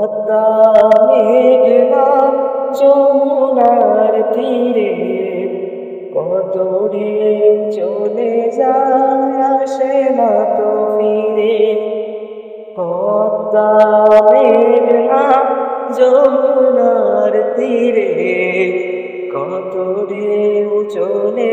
পদ্মা মেঘনা যমুনার তীরে। কত ঢেউ চলে যায় আসে না তো ফিরে পদ্মা মেঘনা যমুনার তীরে। কত ঢেউ চলে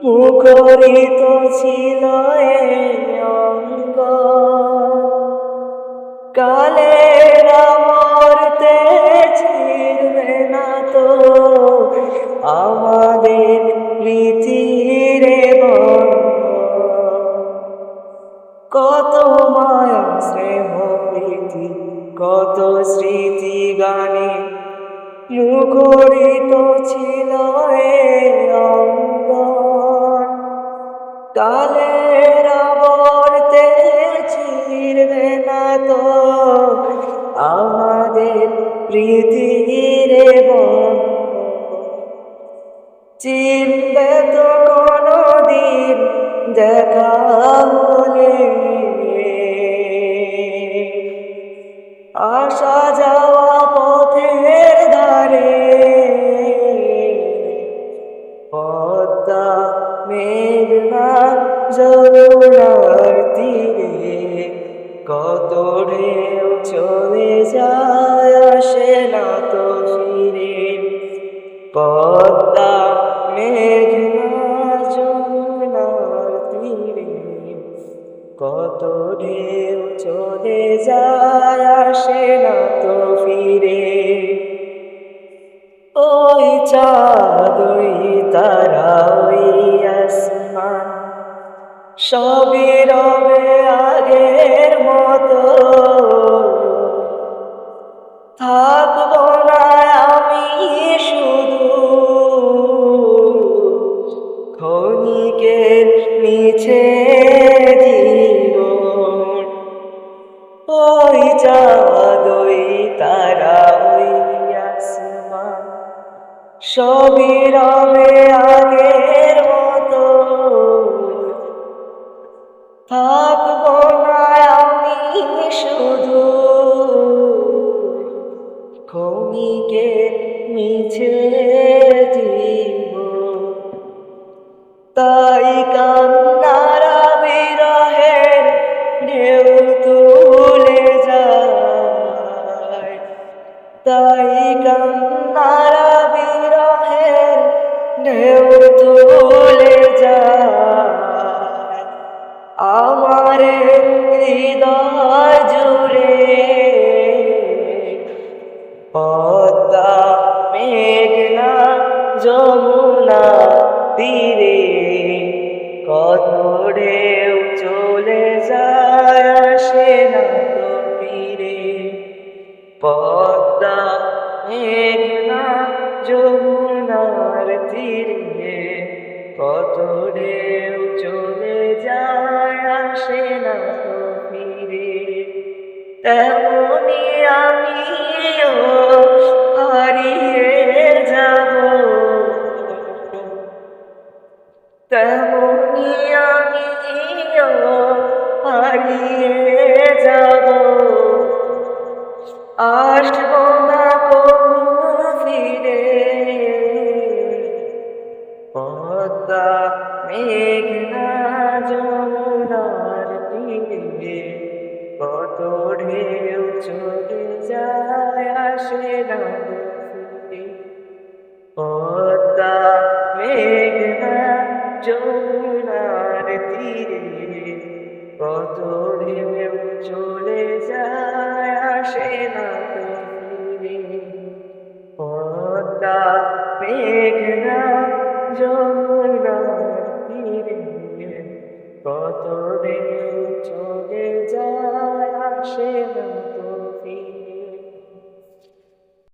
মুখরিত ছিল অঙ্গ কালের মরতে ছিড়বে না তো আমাদের পৃথিবীর কত মায়া স্নেহ প্রীতি কত স্মৃতি গানে মুখরিত ছিল এ কালের আবর্তে ছিড়বে না তো। আমাদের পৃথিবীর চিনবে যমুনার তীরে কত ঢেউ চলে যায়, আসে না তো ফিরে। পদ্মা, মেঘনা, যমুনার তীরে কত ঢেউ চলে যায়, আসে না তো ফিরে। ওই চাঁদ ওই তারা সবই আগের মতো। থাকব না আমি শুধু। ক্ষণিকের মিছে জীবন। ওই চাঁদ তারা, ওই আসমান। আগের তাই কান্নারা ঢেউ চলে যায় আসে না তো ফিরে পদ্মা মেঘনা যমুনার তীরে কত চলে যায় আসে না ফিরে তেমনি পদ্মা মেঘনা যমুনার তীরে কত ঢেউ চলে যায় আসে না পদ্মা মেঘনা যমুনার তীরে কত ঢেউ চলে যায় আসে না কত রে চলে যায় আসে না তো ফিরে